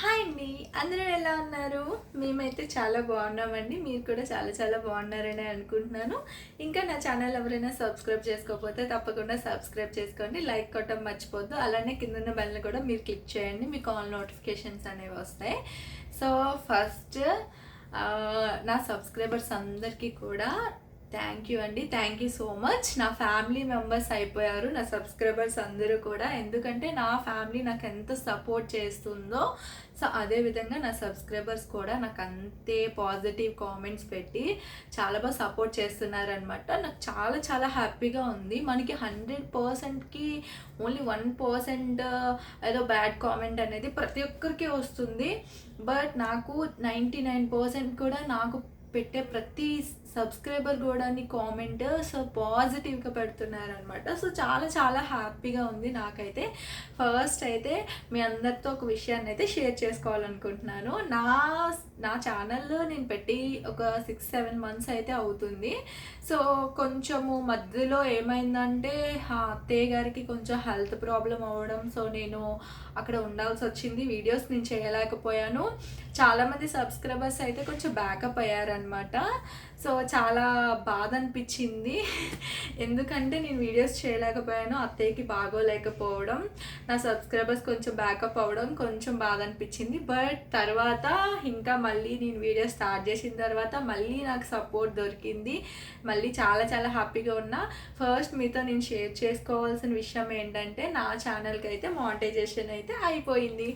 Hi అండి అందరూ ఎలా ఉన్నారు? మేమైతే చాలా బాగున్నామండి. మీరు కూడా చాలా చాలా బాగున్నారని అనుకుంటున్నాను. ఇంకా నా ఛానల్ ఎవరైనా సబ్స్క్రైబ్ చేసుకోకపోతే తప్పకుండా సబ్స్క్రైబ్ చేసుకోండి. లైక్ కొట్టడం మర్చిపోద్దు. అలానే కింద ఉన్న బెల్ని కూడా మీరు క్లిక్ చేయండి. మీకు ఆల్ నోటిఫికేషన్స్ అనేవి వస్తాయి. సో ఫస్ట్ నా సబ్స్క్రైబర్స్ అందరికీ కూడా థ్యాంక్ యూ అండి థ్యాంక్ యూ సో మచ్ నా ఫ్యామిలీ మెంబర్స్ అయిపోయారు. నా సబ్స్క్రైబర్స్ అందరూ కూడా. ఎందుకంటే నా ఫ్యామిలీ నాకు ఎంత సపోర్ట్ చేస్తుందో సో అదే విధంగా నా సబ్స్క్రైబర్స్ కూడా నాకు అంతే పాజిటివ్ కామెంట్స్ పెట్టి చాలా బాగా సపోర్ట్ చేస్తున్నారనమాట నాకు చాలా చాలా హ్యాపీగా ఉంది. మనకి హండ్రెడ్ పర్సెంట్కి ఓన్లీ వన్ పర్సెంట్ ఏదో బ్యాడ్ కామెంట్ అనేది ప్రతి ఒక్కరికి వస్తుంది. బట్ నాకు నైంటీ నైన్ పర్సెంట్ కూడా నాకు పెట్టే ప్రతి సబ్స్క్రైబర్ కూడా కామెంట్ సో పాజిటివ్గా పెడుతున్నారనమాట సో చాలా చాలా హ్యాపీగా ఉంది నాకైతే. ఫస్ట్ అయితే మీ అందరితో ఒక విషయాన్ని అయితే షేర్ చేసుకోవాలనుకుంటున్నాను. నా నా ఛానల్లో నేను పెట్టి ఒక సిక్స్ సెవెన్ మంత్స్ అయితే అవుతుంది. సో కొంచెము మధ్యలో ఏమైందంటే ఆ అత్తయ్య గారికి కొంచెం హెల్త్ ప్రాబ్లం అవ్వడం సో నేను అక్కడ ఉండాల్సి వచ్చింది. వీడియోస్ నేను చేయలేకపోయాను. చాలామంది సబ్స్క్రైబర్స్ అయితే కొంచెం బ్యాకప్ అయ్యారనమాట సో చాలా బాధ అనిపించింది ఎందుకంటే నేను వీడియోస్ చేయలేకపోయాను అత్తయ్యకి బాగోలేకపోవడం నా సబ్స్క్రైబర్స్ కొంచెం బ్యాకప్ అవ్వడం కొంచెం బాధ అనిపించింది బట్ తర్వాత ఇంకా మళ్ళీ నేను వీడియో స్టార్ట్ చేసిన తర్వాత మళ్ళీ నాకు సపోర్ట్ దొరికింది. మళ్ళీ చాలా చాలా హ్యాపీగా ఉన్నా. ఫస్ట్ మీతో నేను షేర్ చేసుకోవాల్సిన విషయం ఏంటంటే నా ఛానల్కి అయితే మానిటైజేషన్ అయితే అయిపోయింది.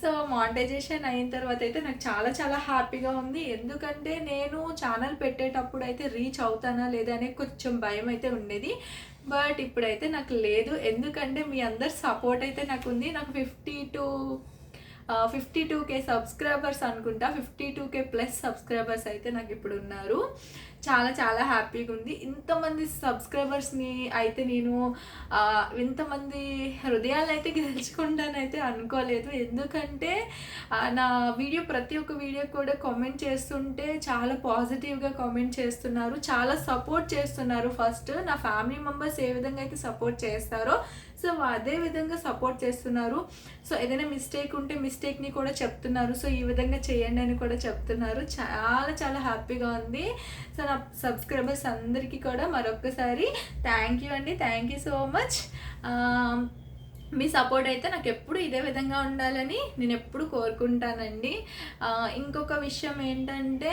సో మానిటైజేషన్ అయిన తర్వాత అయితే నాకు చాలా చాలా హ్యాపీగా ఉంది. ఎందుకంటే నేను ఛానల్ పెట్టేటప్పుడు అయితే రీచ్ అవుతానా లేదా అనే కొంచెం భయం అయితే ఉండేది. బట్ ఇప్పుడైతే నాకు లేదు. ఎందుకంటే మీ అందరు సపోర్ట్ అయితే నాకు ఉంది నాకు fifty two fifty two K subscribers అనుకుంటా. Fifty two K plus subscribers అయితే నాకు ఇప్పుడు ఉన్నారు. చాలా చాలా హ్యాపీగా ఉంది. ఇంతమంది సబ్స్క్రైబర్స్ని అయితే నేను ఇంతమంది హృదయాలు అయితే గెలుచుకుంటానైతే అనుకోలేదు. ఎందుకంటే నా వీడియో ప్రతి ఒక్క వీడియో కూడా కామెంట్ చేస్తుంటే చాలా పాజిటివ్గా కామెంట్ చేస్తున్నారు. చాలా సపోర్ట్ చేస్తున్నారు. ఫస్ట్ నా ఫ్యామిలీ మెంబర్స్ ఏ విధంగా అయితే సపోర్ట్ చేస్తారో సో అదే విధంగా సపోర్ట్ చేస్తున్నారు. సో ఏదైనా మిస్టేక్ ఉంటే మిస్టేక్ని కూడా చెప్తున్నారు. సో ఈ విధంగా చేయండి అని కూడా చెప్తున్నారు. చాలా చాలా హ్యాపీగా ఉంది. సో నా సబ్స్క్రైబర్స్ అందరికీ కూడా మరొకసారి థ్యాంక్ యూ అండి. థ్యాంక్ యూ సో మచ్ మీ సపోర్ట్ అయితే నాకు ఎప్పుడు ఇదే విధంగా ఉండాలని నేను ఎప్పుడు కోరుకుంటానండి. ఇంకొక విషయం ఏంటంటే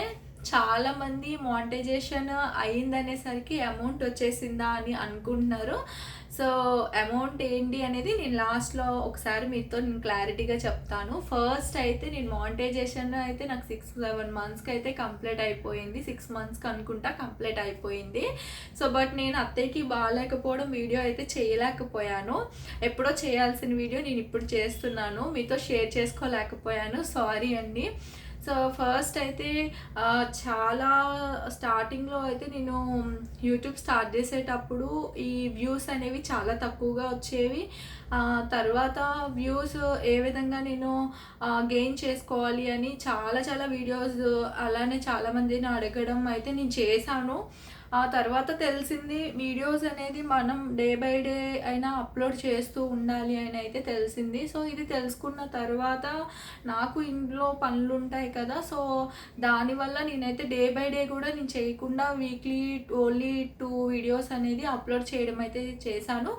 చాలామంది మానిటైజేషన్ అయిందనేసరికి అమౌంట్ వచ్చేసిందా అని అనుకుంటున్నారు. సో అమౌంట్ ఏంటి అనేది నేను లాస్ట్లో ఒకసారి మీతో నేను క్లారిటీగా చెప్తాను. ఫస్ట్ అయితే నేను మానిటైజేషన్ అయితే నాకు సిక్స్ సెవెన్ మంత్స్కి అయితే కంప్లీట్ అయిపోయింది. సిక్స్ మంత్స్కి అనుకుంటా కంప్లీట్ అయిపోయింది. సో బట్ నేను అత్తయ్యకి బాగాలేకపోవడం వీడియో అయితే చేయలేకపోయాను. ఎప్పుడో చేయాల్సిన వీడియో నేను ఇప్పుడు చేస్తున్నాను. మీతో షేర్ చేసుకోలేకపోయాను. సారీ అండి. సో ఫస్ట్ అయితే చాలా స్టార్టింగ్లో అయితే నేను యూట్యూబ్ స్టార్ట్ చేసేటప్పుడు ఈ వ్యూస్ అనేవి చాలా తక్కువగా వచ్చేవి. తర్వాత వ్యూస్ ఏ విధంగా నేను గెయిన్ చేసుకోవాలి అని చాలా చాలా వీడియోస్ అలానే చాలామందిని అడగడం అయితే నేను చేశాను. ఆ తర్వాత తెలిసింది వీడియోస్ అనేది మనం డే బై డే అయినా అప్లోడ్ చేస్తూ ఉండాలి అని అయితే తెలిసింది. సో ఇది తెలుసుకున్న తర్వాత నాకు ఇంట్లో పనులు ఉంటాయి కదా సో దానివల్ల నేనైతే డే బై డే కూడా నేను చేయకుండా వీక్లీ ఓన్లీ టూ వీడియోస్ అనేది అప్లోడ్ చేయడం అయితే చేశాను.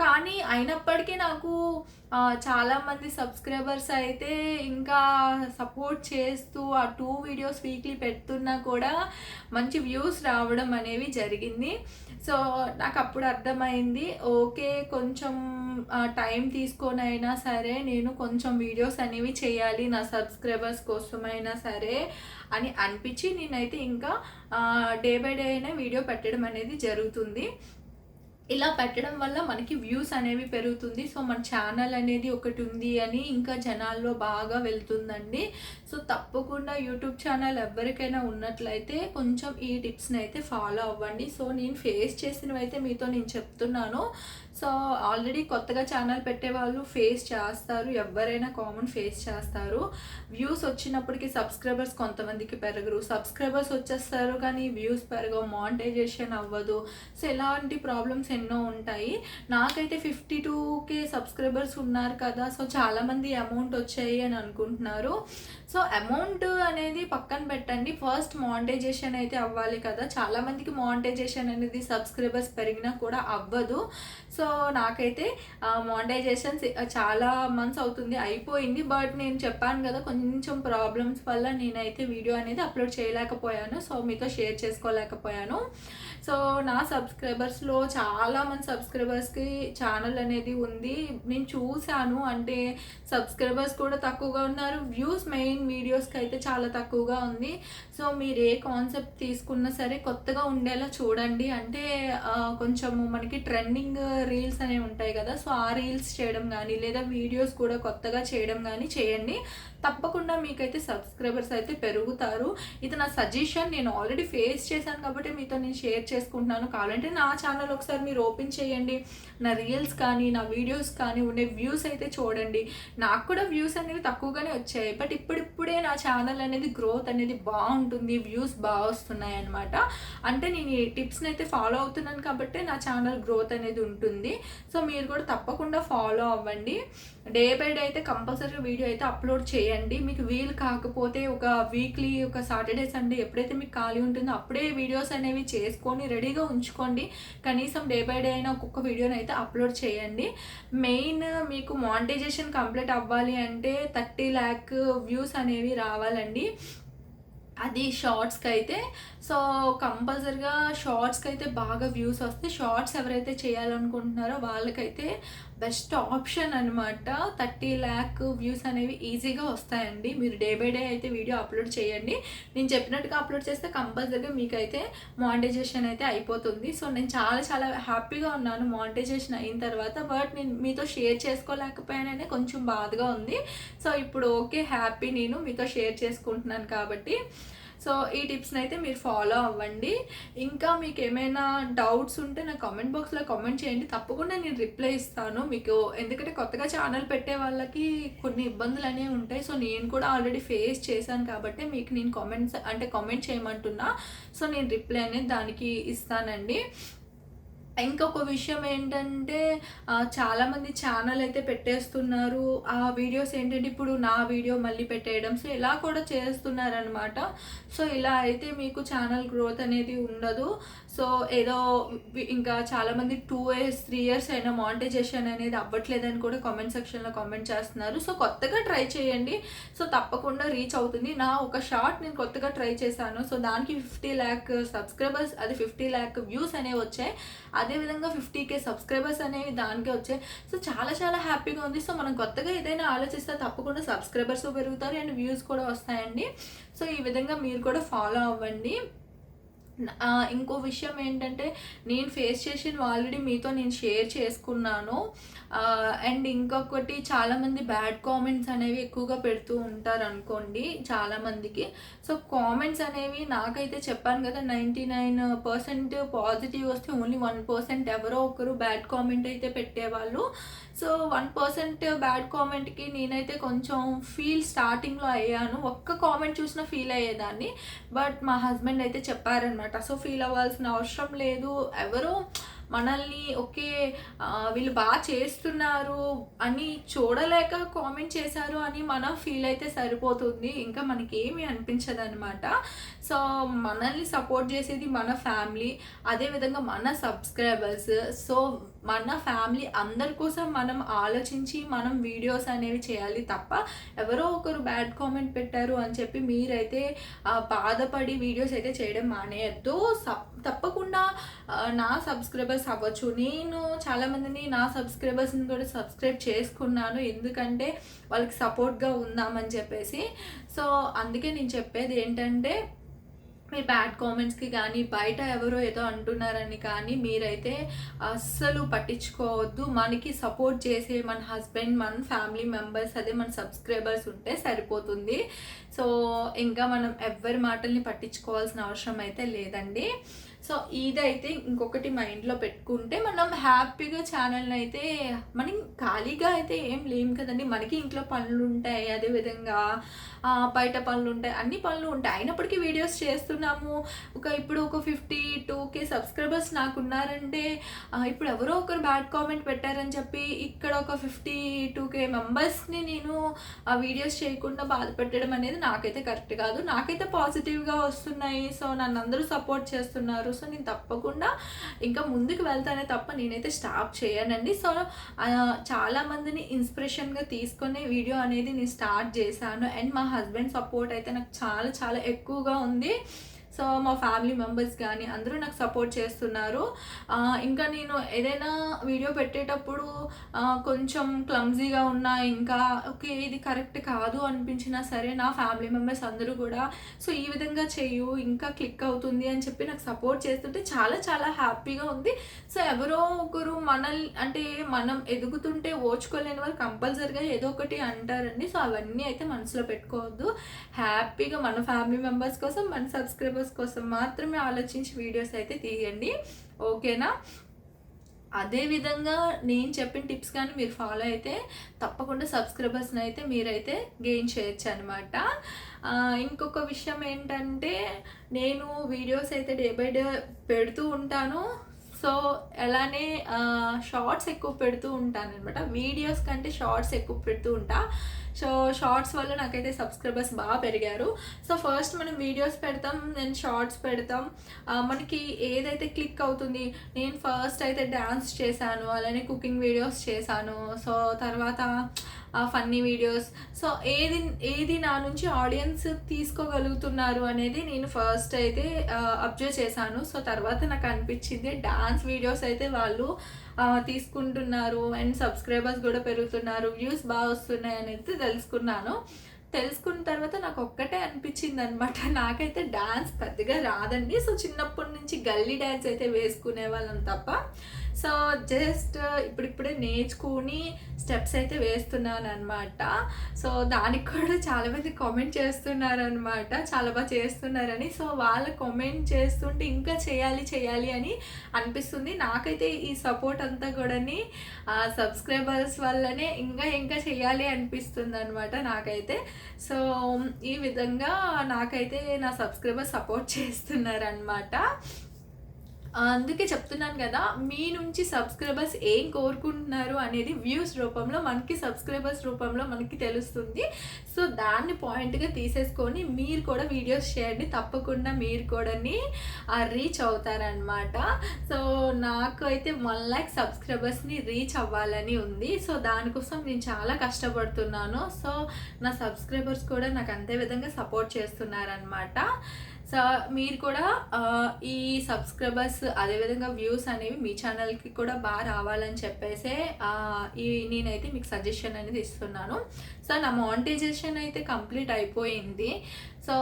కానీ అయినప్పటికీ నాకు చాలామంది సబ్స్క్రైబర్స్ అయితే ఇంకా సపోర్ట్ చేస్తూ ఆ టూ వీడియోస్ వీక్లీ పెడుతున్నా కూడా మంచి వ్యూస్ రావడం అనేవి జరిగింది. సో నాకు అప్పుడు అర్థమైంది ఓకే కొంచెం టైం తీసుకొని అయినా సరే నేను కొంచెం వీడియోస్ అనేవి చేయాలి నా సబ్స్క్రైబర్స్ కోసమైనా సరే అని అనిపించి నేనైతే ఇంకా డే బై డే అయినా వీడియో పెట్టడం అనేది జరుగుతుంది. ఇలా పెట్టడం వల్ల మనకి వ్యూస్ అనేవి పెరుగుతుంది. సో మన ఛానల్ అనేది ఒకటి ఉంది అని ఇంకా జనాల్లో బాగా వెళ్తుందండి. సో తప్పకుండా యూట్యూబ్ ఛానల్ ఎవరికైనా ఉన్నట్లయితే కొంచెం ఈ టిప్స్ని అయితే ఫాలో అవ్వండి. సో నేను ఫేస్ చేసినవి అయితే మీతో నేను చెప్తున్నాను. సో ఆల్రెడీ కొత్తగా ఛానల్ పెట్టే వాళ్ళు ఫేస్ చేస్తారు ఎవరైనా కామన్ ఫేస్ చేస్తారు. వ్యూస్ వచ్చినప్పటికీ సబ్స్క్రైబర్స్ కొంతమందికి పెరగరు. సబ్స్క్రైబర్స్ వచ్చేస్తారు కానీ వ్యూస్ పెరగవు మానిటైజేషన్ అవ్వదు. సో ఇలాంటి ప్రాబ్లమ్స్ ఎన్నో ఉంటాయి. నాకైతే ఫిఫ్టీ టూకే సబ్స్క్రైబర్స్ ఉన్నారు కదా సో చాలామంది అమౌంట్ వచ్చాయి అని అనుకుంటున్నారు. సో అమౌంట్ అనేది పక్కన పెట్టండి. ఫస్ట్ మానిటైజేషన్ అయితే అవ్వాలి కదా. చాలామందికి మానిటైజేషన్ అనేది సబ్స్క్రైబర్స్ పెరిగినా కూడా అవ్వదు. సో సో నాకైతే మానిటైజేషన్ చాలా మంత్స్ అవుతుంది అయిపోయింది. బట్ నేను చెప్పాను కదా కొంచెం ప్రాబ్లమ్స్ వల్ల నేనైతే వీడియో అనేది అప్లోడ్ చేయలేకపోయాను. సో మీతో షేర్ చేసుకోలేకపోయాను. సో నా సబ్స్క్రైబర్స్లో చాలా మంది సబ్స్క్రైబర్స్కి ఛానల్ అనేది ఉంది. నేను చూశాను. అంటే సబ్స్క్రైబర్స్ కూడా తక్కువగా ఉన్నారు. వ్యూస్ మెయిన్ వీడియోస్కి అయితే చాలా తక్కువగా ఉంది. సో మీరు ఏ కాన్సెప్ట్ తీసుకున్నా సరే కొత్తగా ఉండేలా చూడండి. అంటే కొంచెము మనకి ట్రెండింగ్ రీల్స్ అనేవి ఉంటాయి కదా సో ఆ రీల్స్ చేయడం కానీ లేదా వీడియోస్ కూడా కొత్తగా చేయడం కానీ చేయండి. తప్పకుండా మీకైతే సబ్స్క్రైబర్స్ అయితే పెరుగుతారు. ఇది నా సజెషన్ నేను ఆల్రెడీ ఫేస్ చేశాను కాబట్టి మీతో నేను షేర్ చేసుకుంటున్నాను. కావాలంటే నా ఛానల్ ఒకసారి మీరు ఓపెన్ చేయండి. నా రీల్స్ కానీ నా వీడియోస్ కానీ ఉండే వ్యూస్ అయితే చూడండి. నాకు కూడా వ్యూస్ అనేవి తక్కువగానే వచ్చాయి. బట్ ఇప్పుడిప్పుడే నా ఛానల్ అనేది గ్రోత్ అనేది బాగుంటుంది. వ్యూస్ బాగా వస్తున్నాయి అనమాట అంటే నేను ఈ టిప్స్ని అయితే ఫాలో అవుతున్నాను కాబట్టి నా ఛానల్ గ్రోత్ అనేది ఉంటుంది. సో మీరు కూడా తప్పకుండా ఫాలో అవ్వండి. డే బై డే అయితే కంపల్సరీ వీడియో అయితే అప్లోడ్ చేయండి. మీకు వీలు కాకపోతే ఒక వీక్లీ ఒక సాటర్డే సండే ఎప్పుడైతే మీకు ఖాళీ ఉంటుందో అప్పుడే వీడియోస్ అనేవి చేసుకొని రెడీగా ఉంచుకోండి. కనీసం డే బై డే అయినా ఒక్కొక్క వీడియోని అయితే అప్లోడ్ చేయండి. మెయిన్ మీకు మానిటైజేషన్ కంప్లీట్ అవ్వాలి అంటే థర్టీ ల్యాక్ వ్యూస్ అనేవి రావాలండి. అది షార్ట్స్కి అయితే సో కంపల్సరిగా షార్ట్స్కి అయితే బాగా వ్యూస్ వస్తాయి. షార్ట్స్ ఎవరైతే చేయాలనుకుంటున్నారో వాళ్ళకైతే బెస్ట్ ఆప్షన్ అనమాట థర్టీ ల్యాక్ వ్యూస్ అనేవి ఈజీగా వస్తాయండి. మీరు డే బై డే అయితే వీడియో అప్లోడ్ చేయండి. నేను చెప్పినట్టుగా అప్లోడ్ చేస్తే కంపల్సరీగా మీకైతే మానిటైజేషన్ అయితే అయిపోతుంది. సో నేను చాలా చాలా హ్యాపీగా ఉన్నాను మానిటైజేషన్ అయిన తర్వాత. బట్ నేను మీతో షేర్ చేసుకోలేకపోయాననే కొంచెం బాధగా ఉంది. సో ఇప్పుడు ఓకే హ్యాపీ నేను మీతో షేర్ చేసుకుంటున్నాను కాబట్టి. సో ఈ టిప్స్ని అయితే మీరు ఫాలో అవ్వండి. ఇంకా మీకు ఏమైనా డౌట్స్ ఉంటే నా కామెంట్ బాక్స్లో కామెంట్ చేయండి. తప్పకుండా నేను రిప్లై ఇస్తాను. మీకు ఎందుకంటే కొత్తగా ఛానల్ పెట్టే వాళ్ళకి కొన్ని ఇబ్బందులు అనేవి ఉంటాయి. సో నేను కూడా ఆల్రెడీ ఫేస్ చేశాను కాబట్టి మీకు నేను కామెంట్స్ అంటే కామెంట్ చేయమంటున్నా. సో నేను రిప్లై అనేది దానికి ఇస్తానండి. ఇంకొక విషయం ఏంటంటే చాలామంది ఛానల్ అయితే పెట్టేస్తున్నారు. ఆ వీడియోస్ ఏంటంటే ఇప్పుడు నా వీడియో మళ్ళీ పెట్టేయడం. సో ఇలా కూడా చేస్తున్నారనమాట సో ఇలా అయితే మీకు ఛానల్ గ్రోత్ అనేది ఉండదు. సో ఏదో ఇంకా చాలామంది టూ ఇయర్స్ త్రీ ఇయర్స్ అయినా మానిటైజేషన్ అనేది అవ్వట్లేదని కూడా కామెంట్ సెక్షన్లో కామెంట్ చేస్తున్నారు. సో కొత్తగా ట్రై చేయండి. సో తప్పకుండా రీచ్ అవుతుంది. నా ఒక షార్ట్ నేను కొత్తగా ట్రై చేశాను. సో దానికి ఫిఫ్టీ ల్యాక్ సబ్స్క్రైబర్స్ అది ఫిఫ్టీ ల్యాక్ వ్యూస్ అనేవి వచ్చాయి. అదేవిధంగా ఫిఫ్టీ కే సబ్స్క్రైబర్స్ అనేవి దానికే వచ్చాయి. సో చాలా చాలా హ్యాపీగా ఉంది. సో మనం కొత్తగా ఏదైనా ఆలోచిస్తే తప్పకుండా సబ్స్క్రైబర్స్ పెరుగుతారు అండ్ వ్యూస్ కూడా వస్తాయండి. సో ఈ విధంగా మీరు కూడా ఫాలో అవ్వండి. ఇంకో విషయం ఏంటంటే నేను ఫేస్ చేసిన ఆల్రెడీ మీతో నేను షేర్ చేసుకున్నాను. అండ్ ఇంకొకటి చాలామంది బ్యాడ్ కామెంట్స్ అనేవి ఎక్కువగా పెడుతూ ఉంటారు అనుకోండి చాలామందికి. సో కామెంట్స్ అనేవి నాకైతే చెప్పాను కదా నైంటీ నైన్ పర్సెంట్ పాజిటివ్ వస్తే ఓన్లీ వన్ పర్సెంట్ ఎవరో ఒకరు బ్యాడ్ కామెంట్ అయితే పెట్టేవాళ్ళు. సో వన్ పర్సెంట్ బ్యాడ్ కామెంట్కి నేనైతే కొంచెం ఫీల్ స్టార్టింగ్లో అయ్యాను. ఒక్క కామెంట్ చూసినా ఫీల్ అయ్యేదాన్ని. బట్ మా హస్బెండ్ అయితే చెప్పారనమాట సో ఫీల్ అవ్వాల్సిన అవసరం లేదు. ఎవరో మనల్ని ఓకే వీళ్ళు బాగా చేస్తున్నారు అని చూడలేక కామెంట్ చేశారు అని మనం ఫీల్ అయితే సరిపోతుంది. ఇంకా మనకి ఏమీ అనిపించదు అనమాట సో మనల్ని సపోర్ట్ చేసేది మన ఫ్యామిలీ అదేవిధంగా మన సబ్స్క్రైబర్స్ సో మన ఫ్యామిలీ అందరి కోసం మనం ఆలోచించి మనం వీడియోస్ అనేవి చేయాలి తప్ప ఎవరో ఒకరు బ్యాడ్ కామెంట్ పెట్టారు అని చెప్పి మీరైతే బాధపడి వీడియోస్ అయితే చేయడం మానేయద్దు. సప్- తప్పకుండా నా సబ్స్క్రైబర్స్ అవ్వచ్చు. నేను చాలామందిని నా సబ్స్క్రైబర్స్ని కూడా సబ్స్క్రైబ్ చేసుకున్నాను. ఎందుకంటే వాళ్ళకి సపోర్ట్గా ఉందామని చెప్పేసి. సో అందుకే నేను చెప్పేది ఏంటంటే మీ బ్యాడ్ కామెంట్స్కి కానీ బయట ఎవరో ఏదో అంటున్నారని కానీ మీరైతే అస్సలు పట్టించుకోవద్దు. మనకి సపోర్ట్ చేసే మన హస్బెండ్ మన ఫ్యామిలీ మెంబర్స్ అదే మన సబ్స్క్రైబర్స్ ఉంటే సరిపోతుంది. సో ఇంకా మనం ఎవరి మాటల్ని పట్టించుకోవాల్సిన అవసరం అయితే లేదండి. సో ఇదైతే ఇంకొకటి మైండ్లో పెట్టుకుంటే మనం హ్యాపీగా ఛానల్ని అయితే మనం ఖాళీగా అయితే ఏం లేం కదండి. మనకి ఇంట్లో పనులు ఉంటాయి అదేవిధంగా బయట పనులు ఉంటాయి అన్ని పనులు ఉంటాయి. అయినప్పటికీ వీడియోస్ చేస్తున్నాము. ఒక ఇప్పుడు ఒక ఫిఫ్టీ టూ కే సబ్స్క్రైబర్స్ నాకు ఉన్నారంటే ఇప్పుడు ఎవరో ఒకరు బ్యాడ్ కామెంట్ పెట్టారని చెప్పి ఇక్కడ ఒక ఫిఫ్టీ టూ కే మెంబర్స్ని నేను ఆ వీడియోస్ చేయకుండా బాధ పెట్టడం అనేది నాకైతే కరెక్ట్ కాదు. నాకైతే పాజిటివ్గా వస్తున్నాయి. సో నన్ను అందరూ సపోర్ట్ చేస్తున్నారు. సో నేను తప్పకుండా ఇంకా ముందుకు వెళ్తానే తప్ప నేనైతే స్టాప్ చేయనండి. సో చాలా మందిని ఇన్స్పిరేషన్గా తీసుకునే వీడియో అనేది నేను స్టార్ట్ చేశాను. అండ్ మా హస్బెండ్ సపోర్ట్ అయితే నాకు చాలా చాలా ఎక్కువగా ఉంది. సో మా ఫ్యామిలీ మెంబర్స్ కానీ అందరూ నాకు సపోర్ట్ చేస్తున్నారు. ఇంకా నేను ఏదైనా వీడియో పెట్టేటప్పుడు కొంచెం క్లమ్జీగా ఉన్నా ఇంకా ఓకే ఇది కరెక్ట్ కాదు అనిపించినా సరే నా ఫ్యామిలీ మెంబర్స్ అందరూ కూడా సో ఈ విధంగా చేయు ఇంకా క్లిక్ అవుతుంది అని చెప్పి నాకు సపోర్ట్ చేస్తుంటే చాలా చాలా హ్యాపీగా ఉంది. సో ఎవరో ఒకరు మనల్ని అంటే మనం ఎదుగుతుంటే ఓచుకోలేని వాళ్ళు కంపల్సరిగా ఏదో ఒకటి అంటారండి. సో అవన్నీ అయితే మనసులో పెట్టుకోవద్దు. హ్యాపీగా మన ఫ్యామిలీ మెంబర్స్ కోసం మన సబ్స్క్రైబర్స్ కోసం మాత్రమే ఆలోచించి వీడియోస్ అయితే తీయండి. ఓకేనా? అదే విధంగా నేను చెప్పిన టిప్స్ కానీ మీరు ఫాలో అయితే తప్పకుండా సబ్స్క్రైబర్స్ని అయితే మీరైతే గెయిన్ చేయొచ్చు అనమాట ఇంకొక విషయం ఏంటంటే నేను వీడియోస్ అయితే డే బై డే పెడుతూ ఉంటాను. సో అలానే షార్ట్స్ ఎక్కువ పెడుతూ ఉంటాను అనమాట వీడియోస్ కంటే షార్ట్స్ ఎక్కువ పెడుతూ ఉంటా. సో షార్ట్స్ వల్ల నాకైతే సబ్స్క్రైబర్స్ బాగా పెరిగారు. సో ఫస్ట్ మనం వీడియోస్ పెడతాం నేను షార్ట్స్ పెడతాం. మనకి ఏదైతే క్లిక్ అవుతుంది నేను ఫస్ట్ అయితే డ్యాన్స్ చేశాను అలానే కుకింగ్ వీడియోస్ చేశాను. సో తర్వాత ఫన్నీ వీడియోస్. సో ఏది ఏది నా నుంచి ఆడియన్స్ తీసుకోగలుగుతున్నారు అనేది నేను ఫస్ట్ అయితే అబ్జర్వ్ చేశాను. సో తర్వాత నాకు అనిపించింది డ్యాన్స్ వీడియోస్ అయితే వాళ్ళు తీసుకుంటున్నారు అండ్ సబ్స్క్రైబర్స్ కూడా పెరుగుతున్నారు వ్యూస్ బాగా వస్తున్నాయి అనేది తెలుసుకున్నాను. తెలుసుకున్న తర్వాత నాకు ఒక్కటే అనిపించింది అనమాట నాకైతే డాన్స్ పెద్దగా రాదండి. సో చిన్నప్పటి నుంచి గల్లీ డ్యాన్స్ అయితే వేసుకునే వాళ్ళం తప్ప. సో జస్ట్ ఇప్పుడిప్పుడే నేర్చుకుని స్టెప్స్ అయితే వేస్తున్నాను అనమాట సో దానికి కూడా చాలామంది కామెంట్ చేస్తున్నారు అనమాట చాలా బాగా చేస్తున్నారని. సో వాళ్ళు కామెంట్ చేస్తుంటే ఇంకా చేయాలి చేయాలి అని అనిపిస్తుంది. నాకైతే ఈ సపోర్ట్ అంతా కూడాని సబ్స్క్రైబర్స్ వల్లనే ఇంకా ఇంకా చేయాలి అనిపిస్తుంది అనమాట నాకైతే. సో ఈ విధంగా నాకైతే నా సబ్స్క్రైబర్ సపోర్ట్ చేస్తున్నారనమాట అందుకే చెప్తున్నాను కదా మీ నుంచి సబ్స్క్రైబర్స్ ఏం కోరుకుంటున్నారు అనేది వ్యూస్ రూపంలో మనకి సబ్స్క్రైబర్స్ రూపంలో మనకి తెలుస్తుంది. సో దాన్ని పాయింట్గా తీసేసుకొని మీరు కూడా వీడియోస్ చేయండి తప్పకుండా మీరు కూడాని రీచ్ అవుతారనమాట సో నాకు అయితే వన్ ల్యాక్ సబ్స్క్రైబర్స్ని రీచ్ అవ్వాలని ఉంది. సో దానికోసం నేను చాలా కష్టపడుతున్నాను. సో నా సబ్స్క్రైబర్స్ కూడా నాకు అంతే విధంగా సపోర్ట్ చేస్తున్నారనమాట సో మీరు కూడా ఈ సబ్స్క్రైబర్స్ అదేవిధంగా వ్యూస్ అనేవి మీ ఛానల్కి కూడా బాగా రావాలని చెప్పేసి ఈ నేనైతే మీకు సజెషన్ అనేది ఇస్తున్నాను. సో నా మానిటైజేషన్ అయితే కంప్లీట్ అయిపోయింది. సో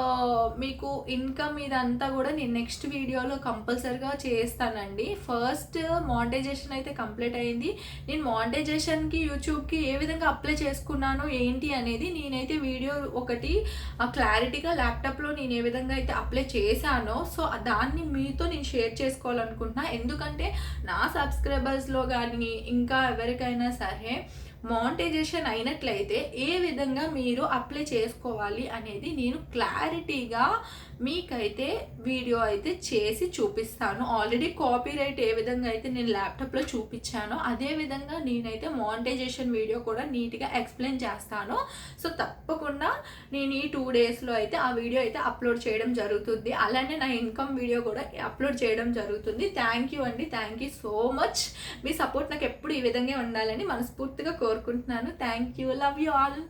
మీకు ఇన్కమ్ ఇదంతా కూడా నేను నెక్స్ట్ వీడియోలో కంపల్సరిగా చేస్తానండి. ఫస్ట్ మానిటైజేషన్ అయితే కంప్లీట్ అయింది. నేను మానిటైజేషన్కి యూట్యూబ్కి ఏ విధంగా అప్లై చేసుకున్నాను ఏంటి అనేది నేనైతే వీడియో ఒకటి క్లారిటీగా ల్యాప్టాప్లో నేను ఏ విధంగా అయితే అప్లై చేశానో సో దాన్ని మీతో నేను షేర్ చేసుకోవాలనుకుంటున్నా. ఎందుకంటే నా సబ్స్క్రైబర్స్లో కానీ ఇంకా ఎవరికైనా సరే మానిటైజేషన్ అయినట్లయితే ఏ విధంగా మీరు అప్లై చేసుకోవాలి అనేది నేను క్లారిటీగా మీకైతే వీడియో అయితే చేసి చూపిస్తాను. ఆల్రెడీ కాపీ రైట్ ఏ విధంగా అయితే నేను ల్యాప్టాప్లో చూపించానో అదే విధంగా నేనైతే మానిటైజేషన్ వీడియో కూడా నీట్గా ఎక్స్ప్లెయిన్ చేస్తాను. సో తప్పకుండా నేను ఈ టూ డేస్లో అయితే ఆ వీడియో అయితే అప్లోడ్ చేయడం జరుగుతుంది. అలానే నా ఇన్కమ్ వీడియో కూడా అప్లోడ్ చేయడం జరుగుతుంది. థ్యాంక్ యూ అండి. థ్యాంక్ యూ సో మచ్ మీ సపోర్ట్ నాకు ఎప్పుడు ఈ విధంగా ఉండాలని మనస్ఫూర్తిగా కోరుకుంటున్నాను. Thank you love you all